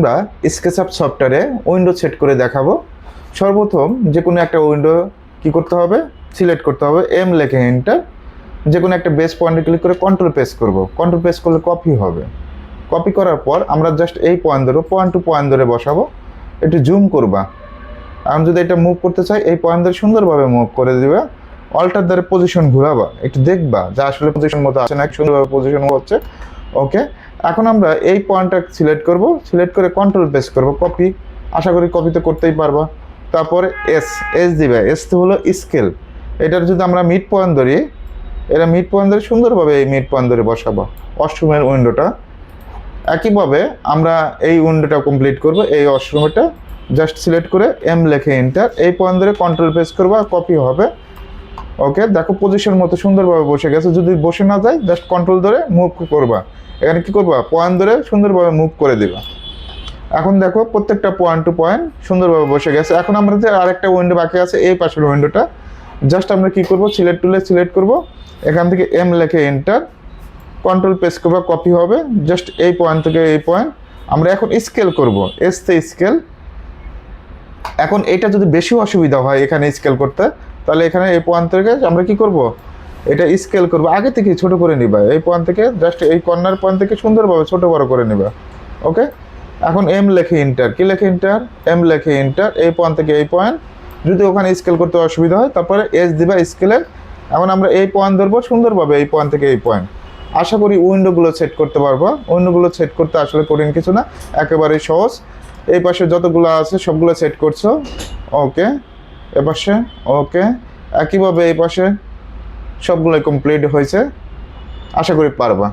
আমরা স্কেচআপ সফটওয়্যারে window set করে দেখাবো। সর্বপ্রথম যে কোনো একটা উইন্ডো কি করতে হবে? সিলেক্ট করতে হবে। এম লেখে এন্টার যে কোনো একটা বেস পয়েন্টে ক্লিক করে কন্ট্রোল পেস করব। কন্ট্রোল পেস করলে কপি হবে। কপি করার পর আমরা জাস্ট এই পয়েন্ট ধরে পয়েন্ট টু পয়েন্ট ধরে বসাবো। একটু জুম করবা। আমি যদি এটা মুভ করতে চাই, এই পয়েন্ট ধরে সুন্দরভাবে মুভ করে দিবা। অল্টার দ্বারা পজিশন ঘুরাবা। একটু দেখবা যা আসলে পজিশন মতো আছে না, সুন্দরভাবে পজিশন হচ্ছে। ওকে এখন আমরা এই পয়েন্টটা সিলেক্ট করব সিলেক্ট করে কন্ট্রোল প্রেস করব কপি আশা করি কপি তো করতেই পারবা। তারপরে এস এস দিবে এস তো হলো স্কেল এটার যদি আমরা মিড পয়েন্ট ধরি এটা মিড পয়েন্ট ধরে সুন্দরভাবে এই মিড পয়েন্ট ধরে বসাবো, অষ্টমের উইন্ডোটা একইভাবে আমরা এই উইন্ডোটা কমপ্লিট করব, এই অষ্টমেরটা জাস্ট সিলেক্ট করে এম লেখে এন্টার এই পয়েন্ট ধরে কন্ট্রোল প্রেস করব আর কপি হবে। ওকে দেখো পজিশন মতো সুন্দরভাবে বসে গেছে, যদি বসে না যায় জাস্ট কন্ট্রোল ধরে মুভ করবা। এখানে কি করবা? পয়েন্ট ধরে সুন্দরভাবে মুভ করে দিবা। এখন দেখো প্রত্যেকটা পয়েন্ট টু পয়েন্ট সুন্দরভাবে বসে গেছে। এখন আমাদের আরেকটা উইন্ডো বাকি আছে, এই পাশের উইন্ডোটা জাস্ট আমরা কি করব? সিলেক্ট টুলে সিলেক্ট করব। এখান থেকে এম লেখে এন্টার কন্ট্রোল প্রেস করব কপি হবে। জাস্ট এই পয়েন্ট থেকে এই পয়েন্ট আমরা এখন স্কেল করব। এসতে স্কেল এখন এটা যদি বেশি অসুবিধা হয় এখানে স্কেল করতে, তাহলে এখানে এই পয়েন্ট থেকে আমরা কি করব? এটা স্কেল করব। আগে থেকে ছোট করে নিবা। এই পয়েন্ট থেকে জাস্ট এই কর্নার পয়েন্ট থেকে সুন্দরভাবে ছোট বড় করে নিবা। ওকে এখন এম লেখে ইন্টার কি লেখে ইন্টার এম লেখে ইন্টার এই পয়েন্ট থেকে এই পয়েন্ট যদি ওখানে স্কেল করতে অসুবিধা হয়, তারপরে এস দিবা স্কেলের এখন আমরা এই পয়েন্ট ধরবো, সুন্দরভাবে এই পয়েন্ট থেকে এই পয়েন্ট আশা করি উইন্ডোগুলো সেট করতে পারব। উইন্ডোগুলো সেট করতে আসলে কঠিন কিছু না। একেবারেই সহজ। এই পাশে যতগুলো আছে, সবগুলো সেট করছ। ওকে এ পাশে? ওকে একইভাবে এই পাশে? সবগুলোই কমপ্লিট হয়েছে। আশা করি পারবা।